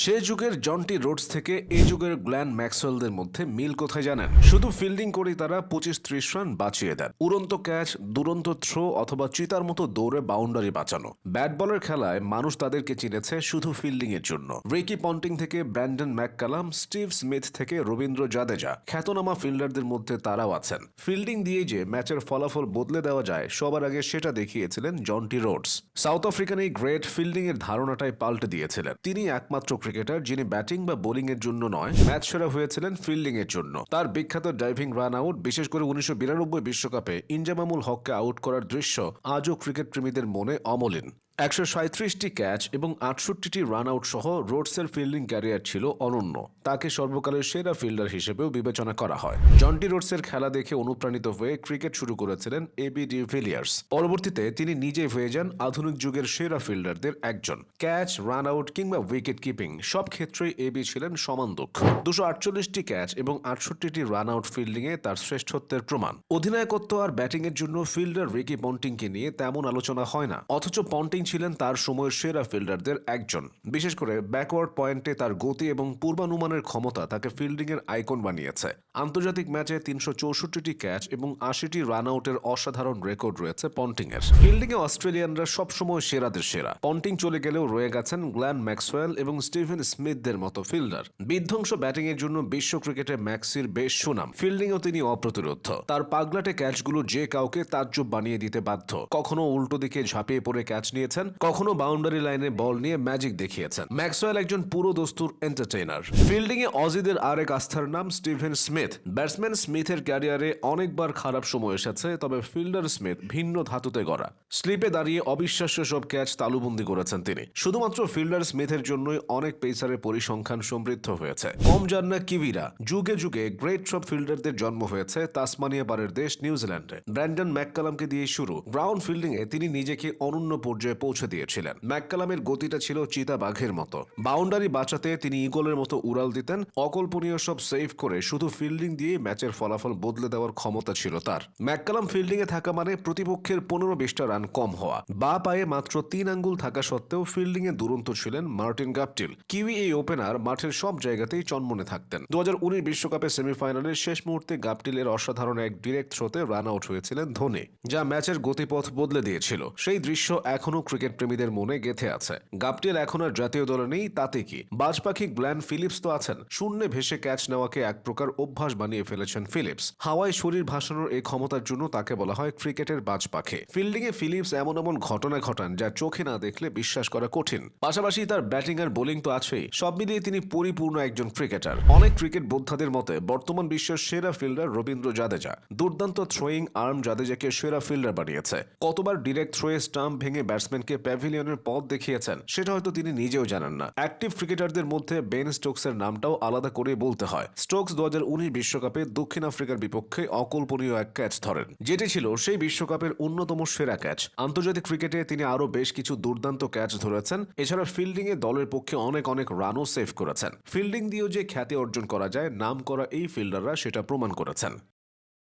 সে যুগের Jonty Rhodes থেকে এই যুগের গ্ল্যান ম্যাক্সওয়েলদের মধ্যে মিল কোথায় জানেন? শুধু ফিল্ডিং করেই তারা পঁচিশ ত্রিশ রান বাঁচিয়ে দেন। উড়ন্ত ক্যাচ, দুরন্ত থ্রো অথবা চিতার মতো দৌড়ে বাউন্ডারি বাঁচানো। ব্যাট বলের খেলায় মানুষ তাদেরকে চিনেছে শুধু ফিল্ডিং এর জন্য। রিকি পন্টিং থেকে ব্র্যান্ডন ম্যাককালাম, স্টিভ স্মিথ থেকে রবীন্দ্র জাদেজা খ্যাতনামা ফিল্ডারদের মধ্যে তারাও আছেন। ফিল্ডিং দিয়ে যে ম্যাচের ফলাফল বদলে দেওয়া যায়, সবার আগে সেটা দেখিয়েছিলেন জন্টি রোডস। সাউথ আফ্রিকান এই গ্রেট ফিল্ডিং এর ধারণাটাই পাল্টে দিয়েছিলেন। তিনি একমাত্র ক্রিকেটার যিনি ব্যাটিং বা বোলিং এর জন্য নয়, ম্যাচ সেরা হয়েছিলেন ফিল্ডিং এর জন্য। তার বিখ্যাত ডাইভিং রান আউট, বিশেষ করে উনিশশো বিশ্বকাপে ইনজামামুল হককে আউট করার দৃশ্য আজও ক্রিকেট প্রেমীদের মনে অমলিন। একশো সাঁত্রিশটি ক্যাচ এবং আটষট্টিটি রান আউট সহ রোডসের ফিল্ডিং ক্যারিয়ার ছিল অনন্য। তাকে সর্বকালের সেরা ফিল্ডার হিসেবেও বিবেচনা করা হয়। জন্টি রোডসের খেলা দেখে অনুপ্রাণিত হয়ে ক্রিকেট শুরু করেছিলেন এবি ডি ভিলিয়ার্স। পরবর্তীতে তিনি নিজে হয়ে যান আধুনিক যুগের সেরা ফিল্ডারদের একজন। ক্যাচ রান আউট কিংবা উইকেট কিপিং সব ক্ষেত্রেই এবি ছিলেন সমান দক্ষ দুশো আটচল্লিশটি ক্যাচ এবং আটষট্টিটি রান আউট ফিল্ডিংয়ে তার শ্রেষ্ঠত্বের প্রমাণ। অধিনায়কত্ব আর ব্যাটিংয়ের জন্য ফিল্ডার রিকি পন্টিংকে নিয়ে তেমন আলোচনা হয় না। অথচ পন্টিং ছিলেন তার সময়ের সেরা ফিল্ডারদের একজন। বিশেষ করে ব্যাকওয়ার্ড পয়েন্টে তার গতি এবং পূর্বানুমানের ক্ষমতা তাকে ফিল্ডিংয়ের আইকন বানিয়েছে। আন্তর্জাতিক ম্যাচে তিনশো চৌষট্টিটি ক্যাচ এবং আশিটি রান আউটের অসাধারণ রেকর্ড রয়েছে পন্টিংয়ের ফিল্ডিংয়ে অস্ট্রেলিয়ানরা সবসময় সেরাদের সেরা। পন্টিং চলে গেলেও রয়ে গেছেন গ্ল্যান ম্যাক্সওয়েল এবং স্টিভেন স্মিথদের মতো ফিল্ডার। বিধ্বংস ব্যাটিংয়ের জন্য বিশ্ব ক্রিকেটে ম্যাক্সির বেশ সুনাম। ফিল্ডিংও তিনি অপ্রতিরোধ তার পাগলাটে ক্যাচগুলো যে কাউকে তাজ্জব বানিয়ে দিতে বাধ্য। কখনো উল্টো দিকে ঝাঁপিয়ে পড়ে ক্যাচ নিয়েছেন কখনো বাউন্ডারি লাইনে বল নিয়ে ম্যাজিক দেখিয়েছেন। ম্যাক্সওয়েল একজন পুরো দস্তুর এন্টারটেইনার ফিল্ডিং এ অজিদের আরেক আস্থার নাম স্টিভেন স্মিথ ব্যাটসম্যান স্মিথের ক্যারিয়ারে অনেকবার খারাপ সময় এসেছে, তবে ফিল্ডার স্মিথ ভিন্ন ধাতুতে গড়া। স্লিপে দাঁড়িয়ে অবিশ্বাস্য সব ক্যাচ তালুবন্দি করেছেন তিনি। শুধুমাত্র ফিল্ডার স্মিথের জন্যই অনেক পেসারের পরিসংখ্যান সমৃদ্ধ হয়েছে। কম যান না কিভিরা। যুগে যুগে গ্রেট সব ফিল্ডারদের জন্ম হয়েছে তাসমানিয়া পারের দেশ নিউজিল্যান্ডে। ব্র্যান্ডন ম্যাককালামকে দিয়ে শুরু। গ্রাউন্ড ফিল্ডিংয়ে তিনি নিজেকে অনন্য পর্যায়ে পৌঁছে দিয়েছিলেন। ম্যাককালামের গতিটা ছিল চিতা বাঘের মতো। বাউন্ডারি বাঁচাতে তিনি ইগলের মতো উড়াল দিতেন। অকল্পনীয় সব সেভ করে শুধু ফিল্ডিং দিয়ে ম্যাচের ফলাফল বদলে দেওয়ার ক্ষমতা ছিল তার। ম্যাককালাম ফিল্ডিং এ থাকা মানে প্রতিপক্ষের পনেরো বিশটা রান কম হওয়া। বা পায়ে মাত্র তিন আঙ্গুল থাকা সত্ত্বেও ফিল্ডিং এ দুরন্ত ছিলেন মার্টিন গাপটিল। কিউই এই ওপেনার মাঠের সব জায়গাতেই চনমনে থাকতেন। দু বিশ্বকাপে সেমিফাইনালের শেষ মুহূর্তে গাপটিলের অসাধারণ এক ডিরেক্ট থ্রোতে রান আউট হয়েছিলেন ধোনি, যা ম্যাচের গতিপথ বদলে দিয়েছিল। সেই দৃশ্য এখনও ক্রিকেট প্রেমীদের মনে গেথে আছে। গাপটিল এখন আর জাতীয় দলে নেই, তাতে কি? বাজ পাখি গ্ল্যান ফিলিপস তো আছেন। শূন্যে ভেসে ক্যাচ নেওয়াকে এক প্রকার অভ্যাস বানিয়ে ফেলেছেন ফিলিপস। হাওয়ায় শরীর ভাসানোর এই ক্ষমতার জন্য তাকে বলা হয় ক্রিকেটের বাজ পাখি ফিল্ডিং এ ফিলিপস এমন এমন ঘটনা ঘটান যা চোখে না দেখলে বিশ্বাস করা কঠিন। পাশাপাশি তার ব্যাটিং আর বোলিং তো আছেই। সব মিলিয়ে তিনি পরিপূর্ণ একজন ক্রিকেটার অনেক ক্রিকেট বোদ্ধাদের মতে, বর্তমান বিশ্বের সেরা ফিল্ডার রবীন্দ্র জাদেজা। দুর্দান্ত থ্রোয়িং আর্ম জাদেজাকে সেরা ফিল্ডার বানিয়েছে। কতবার ডিরেক্ট থ্রোয়ে স্টাম্প ভেঙে ব্যাটসম্যানকে প্যাভিলিয়নের পথ দেখিয়েছেন, সেটা হয়তো তিনি নিজেও জানেন না। অ্যাক্টিভ ক্রিকেটারদের মধ্যে বেন স্টোকসের নামটাও আলাদা করে বলতে হয়। স্টোকস দু বিশ্বকাপে দক্ষিণ আফ্রিকার বিপক্ষে অকল্পনীয় এক ক্যাচ ধরেন। যেটি ছিল সেই বিশ্বকাপের অন্যতম সেরা ক্যাচ। আন্তর্জাতিক ক্রিকেটে তিনি আরও বেশ কিছু দুর্দান্ত ক্যাচ ধরেছেন। এছাড়া ফিল্ডিং এ দলের পক্ষে অনেক অনেক রানও সেভ করেছেন। ফিল্ডিং দিয়েও যে খ্যাতি অর্জন করা যায় নাম করা এই ফিল্ডাররা সেটা প্রমাণ করেছেন।